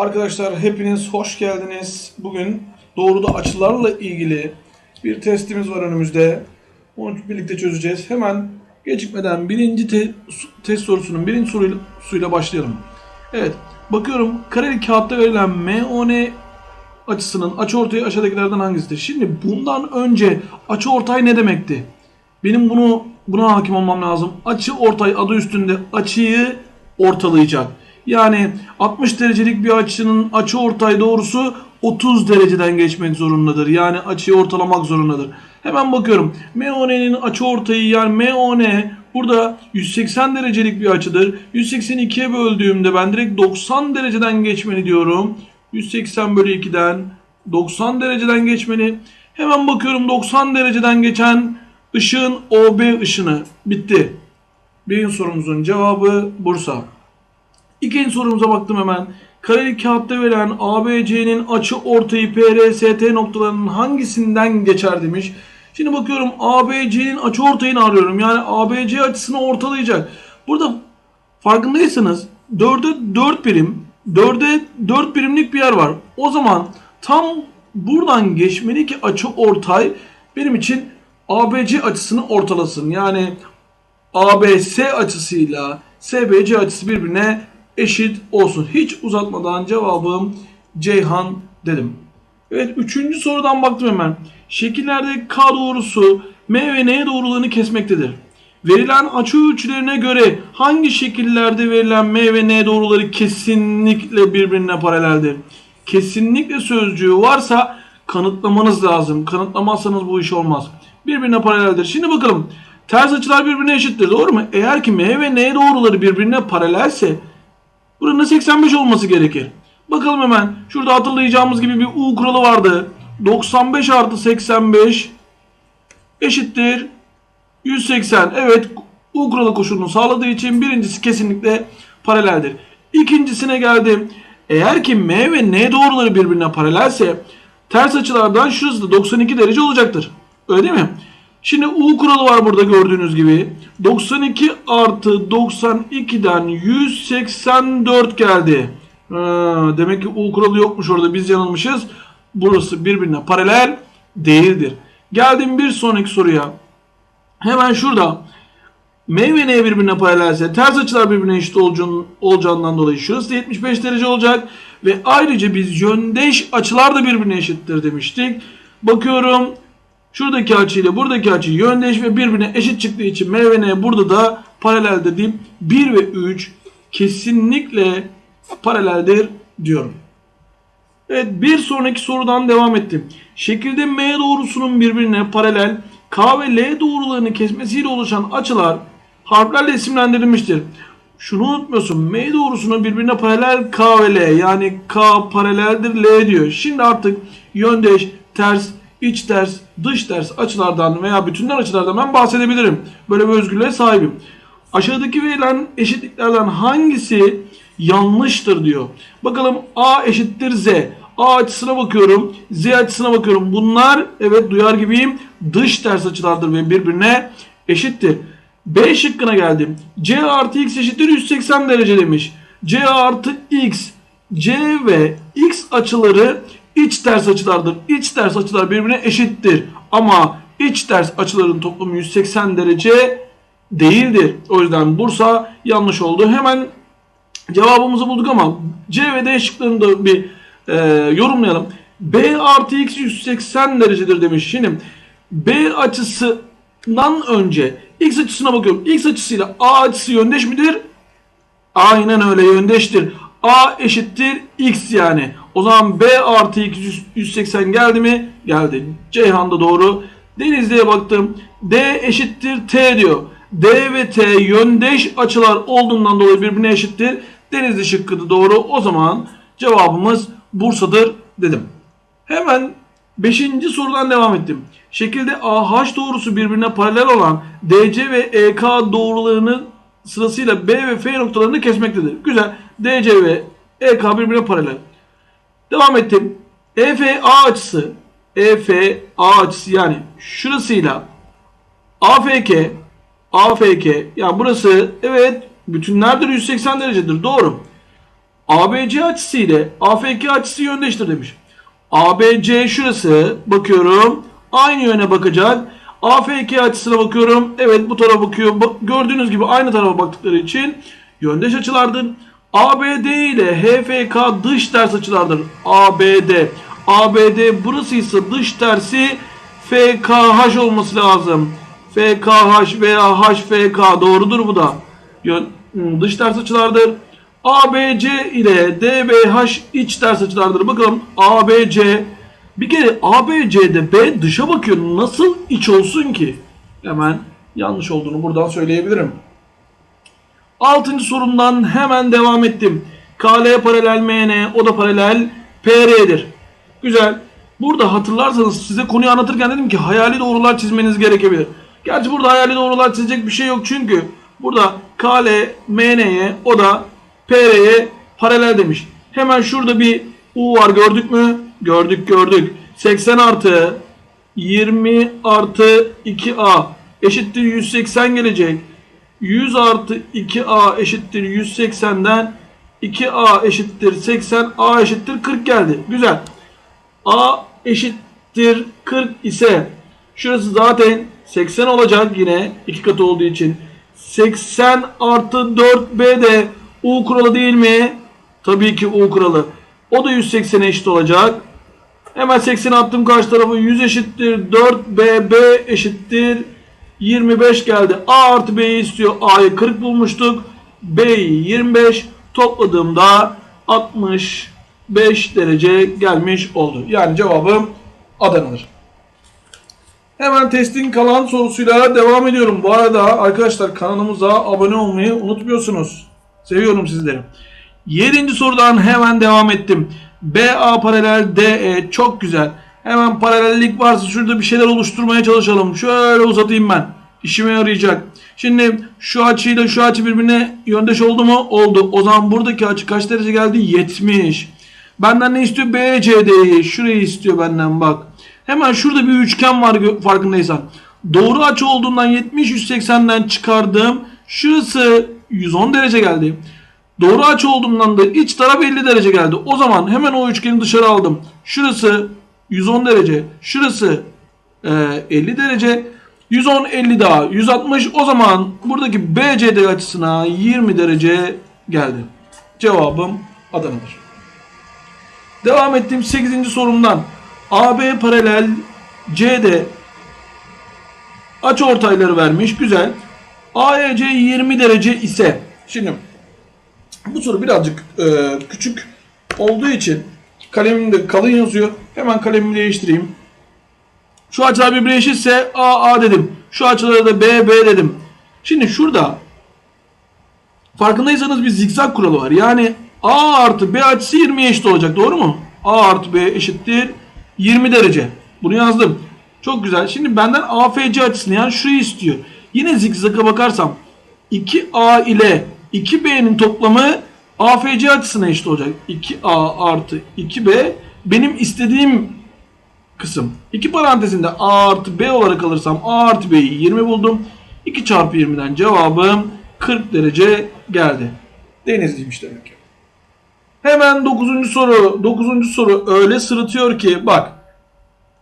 Arkadaşlar hepiniz hoş geldiniz. Bugün doğruda açılarla ilgili bir testimiz var önümüzde. Onu birlikte çözeceğiz. Hemen gecikmeden birinci te- test sorusunun birinci soruyla başlayalım. Evet, bakıyorum kareli kağıtta verilen MON açısının açıortayı aşağıdakilerden hangisidir? Şimdi bundan önce açıortay ne demekti? Benim bunu buna hakim olmam lazım. Açı ortay adı üstünde açıyı ortalayacak. Yani 60 derecelik bir açının açı ortay doğrusu 30 dereceden geçmek zorundadır. Yani açıyı ortalamak zorundadır. Hemen bakıyorum. MON'nin açı ortayı yani MON burada 180 derecelik bir açıdır. 182'ye böldüğümde ben direkt 90 dereceden geçmeni diyorum. 180 bölü 2'den 90 dereceden geçmeni. Hemen bakıyorum 90 dereceden geçen ışığın OB ışını bitti. Birinci sorumuzun cevabı Bursa. İkinci sorumuza baktım hemen. Kareli kağıtta verilen ABC'nin açı ortayı PRST noktalarının hangisinden geçer demiş. Şimdi bakıyorum ABC'nin açı ortayını arıyorum. Yani ABC açısını ortalayacak. Burada farkındaysanız 4'e 4 birim, 4'e 4 birimlik bir yer var. O zaman tam buradan geçmeli ki açı ortay benim için ABC açısını ortalasın. Yani ABS açısıyla SBC açısı birbirine eşit olsun. Hiç uzatmadan cevabım Ceyhan dedim. Evet üçüncü sorudan baktım hemen. Şekillerde K doğrusu M ve N doğrularını kesmektedir. Verilen açı ölçülerine göre hangi şekillerde verilen M ve N doğruları kesinlikle birbirine paraleldir? Kesinlikle sözcüğü varsa kanıtlamanız lazım. Kanıtlamazsanız bu iş olmaz. Birbirine paraleldir. Şimdi bakalım. Ters açılar birbirine eşittir. Doğru mu? Eğer ki M ve N doğruları birbirine paralelse buranın 85 olması gerekir. Bakalım hemen. Şurada hatırlayacağımız gibi bir U kuralı vardı. 95 artı 85 eşittir 180. Evet U kuralı koşulunu sağladığı için birincisi kesinlikle paraleldir. İkincisine geldim. Eğer ki M ve N doğruları birbirine paralelse ters açılardan şurası da 92 derece olacaktır. Öyle değil mi? Şimdi U kuralı var burada gördüğünüz gibi. 92 artı 92'den 184 geldi. Ha, demek ki U kuralı yokmuş orada biz yanılmışız. Burası birbirine paralel değildir. Geldim bir sonraki soruya. Hemen şurada M ve N birbirine paralelse ters açılar birbirine eşit olacağın- olacağından dolayı şurası da 75 derece olacak. Ve ayrıca biz yöndeş açılar da birbirine eşittir demiştik. Bakıyorum şuradaki açı ile buradaki açı yöndeş ve birbirine eşit çıktığı için M ve burada da paralel dediğim 1 ve 3 kesinlikle paraleldir diyorum. Evet bir sonraki sorudan devam ettim. Şekilde M doğrusunun birbirine paralel K ve L doğrularını kesmesiyle oluşan açılar harflerle isimlendirilmiştir. Şunu unutmuyorsun. M doğrusuna birbirine paralel K ve L. Yani K paraleldir L diyor. Şimdi artık yöndeş, ters, iç ters, dış ters açılardan veya bütünler açılardan ben bahsedebilirim. Böyle bir özgürlüğe sahibim. Aşağıdaki verilen eşitliklerden hangisi yanlıştır diyor. Bakalım A eşittir Z. A açısına bakıyorum. Z açısına bakıyorum. Bunlar evet duyar gibiyim. Dış ters açılardır ve birbirine eşittir. B şıkkına geldim. C artı X eşittir 180 derece demiş. C artı X. C ve X açıları iç ters açılardır. İç ters açılar birbirine eşittir. Ama iç ters açıların toplamı 180 derece değildir. O yüzden Bursa yanlış oldu. Hemen cevabımızı bulduk ama C ve D şıklarını da bir e, yorumlayalım. B artı X 180 derecedir demiş. Şimdi B açısından önce X açısına bakıyorum. X açısıyla A açısı yöndeş midir? Aynen öyle yöndeştir. A eşittir X yani. O zaman B artı X 180 geldi mi? Geldi. Ceyhan da doğru. Denizli'ye baktım. D eşittir T diyor. D ve T yöndeş açılar olduğundan dolayı birbirine eşittir. Denizli şıkkı da doğru. O zaman cevabımız Bursa'dır dedim. Hemen 5. sorudan devam ettim. Şekilde AH doğrusu birbirine paralel olan DC ve EK doğrularının sırasıyla B ve F noktalarını kesmektedir. Güzel. DC ve EK birbirine paralel. Devam ettim. EFA açısı EFA açısı yani şurasıyla AFK AFK yani burası evet bütünlerdir 180 derecedir doğru. ABC açısı ile AFK açısı yöndeştir demiş. ABC şurası bakıyorum. Aynı yöne bakacak. AFK açısına bakıyorum. Evet bu tarafa bakıyor. Ba- Gördüğünüz gibi aynı tarafa baktıkları için yöndeş açılardır. ABD ile HFK dış ters açılardır. ABD. ABD burası ise dış tersi FKH olması lazım. FKH veya HFK doğrudur bu da. Yön, hmm, dış ters açılardır. ABC ile DBH iç ters açılardır. Bakalım ABC bir kere ABC'de B dışa bakıyor. Nasıl iç olsun ki? Hemen yanlış olduğunu buradan söyleyebilirim. Altıncı sorumdan hemen devam ettim. KL paralel MN, o da paralel PR'dir. Güzel. Burada hatırlarsanız size konuyu anlatırken dedim ki hayali doğrular çizmeniz gerekebilir. Gerçi burada hayali doğrular çizecek bir şey yok çünkü burada KL MN'ye o da PR'ye paralel demiş. Hemen şurada bir U var gördük mü? Gördük gördük. 80 artı 20 artı 2A eşittir 180 gelecek. 100 artı 2A eşittir 180'den 2A eşittir 80 A eşittir 40 geldi. Güzel. A eşittir 40 ise şurası zaten 80 olacak yine iki katı olduğu için. 80 artı 4B de U kuralı değil mi? Tabii ki U kuralı. O da 180'e eşit olacak. Hemen 80 attım karşı tarafı 100 eşittir 4B B eşittir 25 geldi. A artı B'yi istiyor. A'yı 40 bulmuştuk. B'yi 25 topladığımda 65 derece gelmiş oldu. Yani cevabım Adana'dır. Hemen testin kalan sorusuyla devam ediyorum. Bu arada arkadaşlar kanalımıza abone olmayı unutmuyorsunuz. Seviyorum sizleri. Yedinci sorudan hemen devam ettim. BA paralel DE çok güzel. Hemen paralellik varsa şurada bir şeyler oluşturmaya çalışalım. Şöyle uzatayım ben. İşime yarayacak. Şimdi şu açıyla şu açı birbirine yöndeş oldu mu? Oldu. O zaman buradaki açı kaç derece geldi? 70. Benden ne istiyor? BCD'yi. Şurayı istiyor benden bak. Hemen şurada bir üçgen var farkındaysan. Doğru açı olduğundan 70 180'den çıkardım. Şurası 110 derece geldi. Doğru açı olduğundan da iç taraf 50 derece geldi. O zaman hemen o üçgeni dışarı aldım. Şurası 110 derece. Şurası e, 50 derece. 110 50 daha 160 o zaman buradaki BCD açısına 20 derece geldi. Cevabım Adana'dır. Devam ettiğim 8. sorumdan. AB paralel CD açı ortayları vermiş. Güzel. AEC 20 derece ise şimdi bu soru birazcık e, küçük olduğu için kalemim de kalın yazıyor. Hemen kalemimi değiştireyim. Şu açılar birbirine eşitse A A dedim. Şu açılara da B B dedim. Şimdi şurada farkındaysanız bir zikzak kuralı var. Yani A artı B açısı 20'ye eşit olacak. Doğru mu? A artı B eşittir 20 derece. Bunu yazdım. Çok güzel. Şimdi benden AFC açısını yani şurayı istiyor. Yine zikzaka bakarsam 2A ile 2B'nin toplamı AFC açısına eşit olacak. 2A artı 2B benim istediğim kısım. İki parantezinde A artı B olarak alırsam A artı B'yi 20 buldum. 2 çarpı 20'den cevabım 40 derece geldi. Denizliymiş demek ki. Hemen 9. soru. 9. soru öyle sırıtıyor ki bak.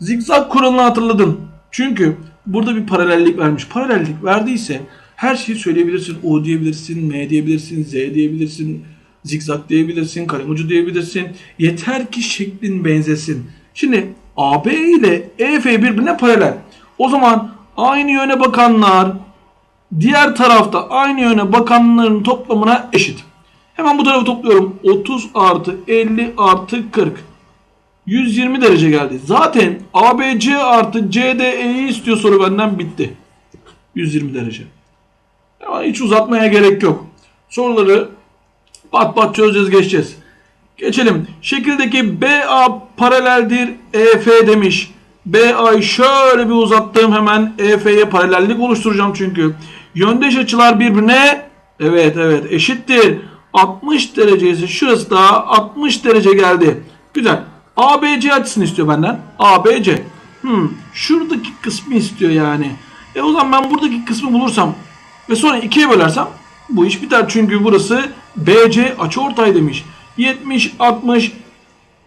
Zikzak kuralını hatırladın. Çünkü burada bir paralellik vermiş. Paralellik verdiyse her şeyi söyleyebilirsin. O diyebilirsin, M diyebilirsin, Z diyebilirsin, zikzak diyebilirsin, kalem ucu diyebilirsin. Yeter ki şeklin benzesin. Şimdi AB ile EF birbirine paralel. O zaman aynı yöne bakanlar diğer tarafta aynı yöne bakanların toplamına eşit. Hemen bu tarafı topluyorum. 30 artı 50 artı 40. 120 derece geldi. Zaten ABC artı CDE'yi istiyor soru benden bitti. 120 derece. Ama hiç uzatmaya gerek yok. Soruları pat pat çözeceğiz geçeceğiz. Geçelim. Şekildeki BA paraleldir EF demiş. BA'yı şöyle bir uzattım hemen EF'ye paralellik oluşturacağım çünkü. Yöndeş açılar birbirine evet evet eşittir. 60 derece ise şurası da 60 derece geldi. Güzel. ABC açısını istiyor benden. ABC. Hmm, şuradaki kısmı istiyor yani. E o zaman ben buradaki kısmı bulursam ve sonra ikiye bölersem bu iş biter. Çünkü burası BC açıortay demiş. 70 60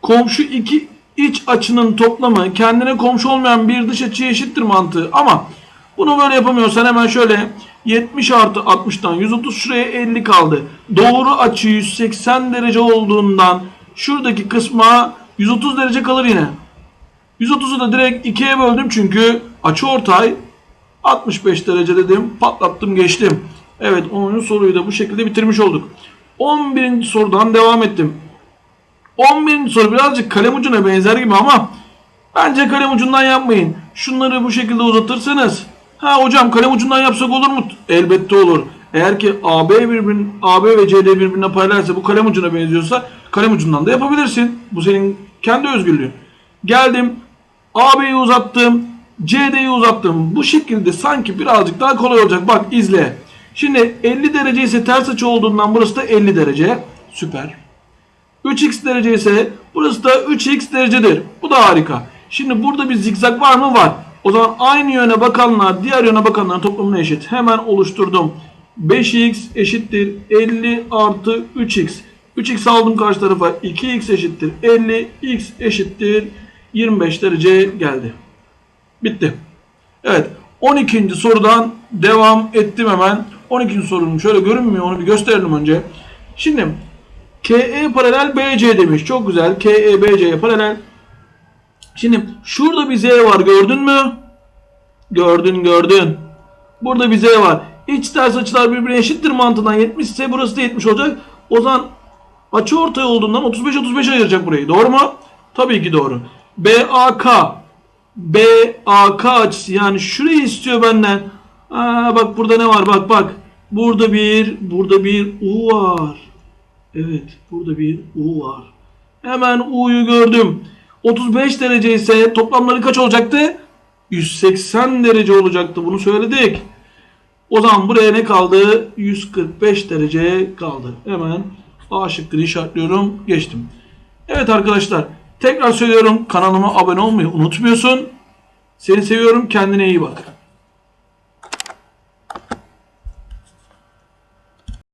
komşu iki iç açının toplamı kendine komşu olmayan bir dış açıya eşittir mantığı. Ama bunu böyle yapamıyorsan hemen şöyle 70 artı 60'tan 130 şuraya 50 kaldı. Doğru açı 180 derece olduğundan şuradaki kısma 130 derece kalır yine. 130'u da direkt 2'ye böldüm çünkü açı ortay 65 derece dedim. Patlattım geçtim. Evet 10. soruyu da bu şekilde bitirmiş olduk. 11. sorudan devam ettim. 11. soru birazcık kalem ucuna benzer gibi ama bence kalem ucundan yapmayın. Şunları bu şekilde uzatırsanız ha hocam kalem ucundan yapsak olur mu? Elbette olur. Eğer ki AB birbirin AB ve CD birbirine paralelse bu kalem ucuna benziyorsa kalem ucundan da yapabilirsin. Bu senin kendi özgürlüğün. Geldim AB'yi uzattım. CD'yi uzattım. Bu şekilde sanki birazcık daha kolay olacak. Bak izle. Şimdi 50 derece ise ters açı olduğundan burası da 50 derece. Süper. 3x derece ise burası da 3x derecedir. Bu da harika. Şimdi burada bir zikzak var mı? Var. O zaman aynı yöne bakanlar diğer yöne bakanların toplamına eşit. Hemen oluşturdum. 5x eşittir 50 artı 3x. 3x aldım karşı tarafa 2x eşittir 50 x eşittir 25 derece geldi. Bitti. Evet 12. sorudan devam ettim hemen. 12. sorunun şöyle görünmüyor onu bir gösterelim önce. Şimdi KE paralel BC demiş. Çok güzel. KE BC'ye paralel. Şimdi şurada bir Z var gördün mü? Gördün gördün. Burada bir Z var. İç ters açılar birbirine eşittir mantığından 70 ise burası da 70 olacak. O zaman açı ortay olduğundan 35-35 ayıracak burayı. Doğru mu? Tabii ki doğru. BAK BAK açısı yani şurayı istiyor benden. Aa, bak burada ne var bak bak. Burada bir burada bir U var. Evet burada bir U var. Hemen U'yu gördüm. 35 derece ise toplamları kaç olacaktı? 180 derece olacaktı. Bunu söyledik. O zaman buraya ne kaldı? 145 derece kaldı. Hemen A şıkkını işaretliyorum. Geçtim. Evet arkadaşlar. Tekrar söylüyorum kanalıma abone olmayı unutmuyorsun. Seni seviyorum. Kendine iyi bak.